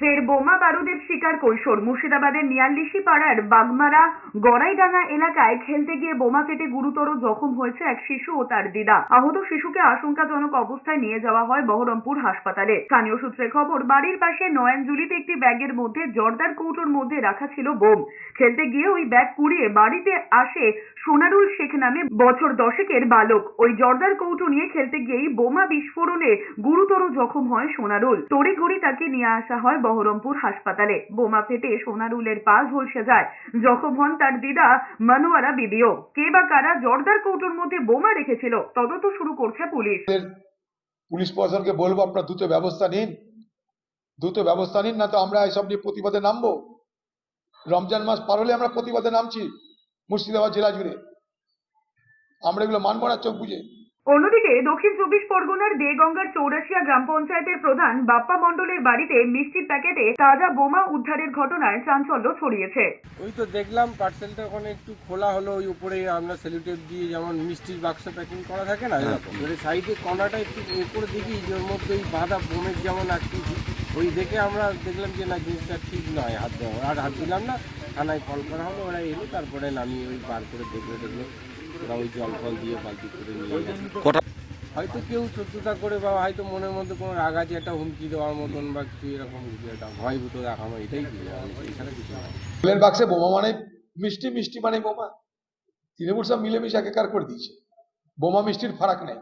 ফের বোমা বারুদের শিকার কৈশোর। মুর্শিদাবাদের নিয়াল্লিশি পাড়ার বাগমারা গড়াইডাঙ্গা এলাকায় খেলতে গিয়ে বোমা কেটে গুরুতর জখম হয়েছে এক শিশু ও তার দিদা। আহত শিশুকে আশঙ্কাজনক অবস্থায় নিয়ে যাওয়া হয় বহরমপুর হাসপাতালে। স্থানীয় সূত্রে খবর, বাড়ির পাশে নয়নজুলিতে একটি ব্যাগের মধ্যে জর্দার কৌটোর মধ্যে রাখা ছিল বোম। খেলতে গিয়ে ওই ব্যাগ কুড়িয়ে বাড়িতে আসে সোনারুল শেখ নামে বছর দশেকের বালক। ওই জর্দার কৌটো নিয়ে খেলতে গিয়েই বোমা বিস্ফোরণে গুরুতর জখম হয় সোনারুল। তড়িঘড়ি তাকে নিয়ে আসা হয় বহরমপুর হাসপাতালে। বোমা ফেটে সোনারুলের পা ঝলসে যায়। জখম হন তার দিদা মানুয়ারা বিবিও। কে বা কারা জর্দার কৌটোর মধ্যে বোমা রেখেছিল, তদন্ত শুরু করছে পুলিশ। পুলিশ প্রশাসনকে বলব, আপনারা দ্রুত ব্যবস্থা নিন। দ্রুত ব্যবস্থা নিন, না তো আমরা এসব নিয়ে প্রতিবাদে নামবো। রমজান মাস পার হলে আমরা প্রতিবাদে নামছি। মুর্শিদাবাদ জেলা জুড়ে। আমরা এগুলো মানবো না চোখ বুঝে অন্যদিকে দক্ষিণ চব্বিশ পরগনার দেগঙ্গার চৌরাশিয়া গ্রাম পঞ্চায়েতের প্রধান বাপ্পা মণ্ডলের বাড়িতে মিষ্টির প্যাকেটে তাজা বোমা উদ্ধারের ঘটনায় চাঞ্চল্য ছড়িয়েছে। ওই তো দেখলাম পার্সেলটা ওখানে একটু খোলা হলো ওই উপরে আমরা সেলুটেপ দিয়ে যেমন মিষ্টির বাক্স প্যাকিং করা থাকে না এরকম। এবারে সাইডে কর্নারটা একটু উপরে দেখি যে ওর মধ্যে ওই বাঁধা বোমের যেমন আকৃতি। ওই দেখে আমরা দেখলাম যে না জিনিসটা ঠিক নয় হাত দেওয়া আর হাত দিলাম না থানায় কল করা হলো ওরা এলো তারপরে নামিয়ে ওই বার করে দেখল দেখল ওরা ওই জল ফল দিয়ে বালতি করে নিয়ে গেছে হয়তো কেউ শত্রুতা করে বা হয়তো মনের মধ্যে কোনো রাগ আছে একটা হুমকি দেওয়ার মতন বা কিছু এরকম কিছু একটা ভয়ভূত দেখানো এটাই কি? এছাড়া কিছু নয় ফুলের বাক্সে বোমা মানে মিষ্টি মিষ্টি মানে বোমা। তৃণমূল সব মিলেমিশে একাকার করে দিয়েছে। বোমা মিষ্টির ফারাক নেই।